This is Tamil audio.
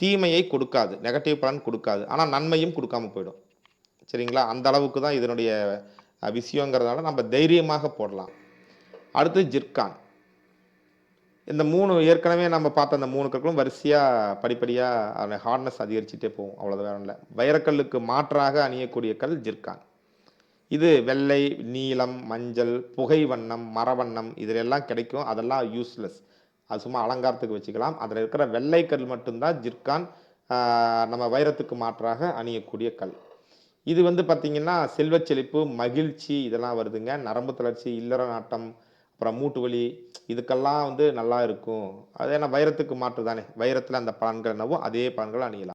தீமையை கொடுக்காது நெகட்டிவ் பலன் கொடுக்காது. ஆனால் நன்மையும் கொடுக்காம போயிடும். சரிங்களா? அந்த அளவுக்கு தான் இதனுடைய விஷயங்கிறதுனால நம்ம தைரியமாக போடலாம். அடுத்து ஜிர்கான். இந்த மூணு ஏற்கனவே நம்ம பார்த்த அந்த மூணு கற்களும் வரிசையாக படிப்படியாக அதனுடைய ஹார்ட்னஸ் அதிகரிச்சுட்டே போகும். அவ்வளோதான் வேற இல்லை வைரக்கல்லுக்கு மாற்றாக அணியக்கூடிய கல் ஜிர்கான். இது வெள்ளை நீலம் மஞ்சள் புகை வண்ணம் மரவண்ணம் இதில் எல்லாம் கிடைக்கும். அதெல்லாம் யூஸ்லெஸ் அது சும்மா அலங்காரத்துக்கு வச்சுக்கலாம். அதில் இருக்கிற வெள்ளைக்கல் மட்டும்தான் ஜிர்கான் நம்ம வைரத்துக்கு மாற்றாக அணியக்கூடிய கல். இது வந்து பார்த்திங்கன்னா செல்வச் செழிப்பு மகிழ்ச்சி இதெல்லாம் வருதுங்க. நரம்பு தளர்ச்சி இல்லற நாட்டம் அப்புறம் மூட்டு வலி இதுக்கெல்லாம் வந்து நல்லா இருக்கும். அது ஏன்னா வைரத்துக்கு மாற்று தானே. வைரத்தில் அந்த பலன்கள் என்னவோ அதே பலன்கள் அணியலாம்.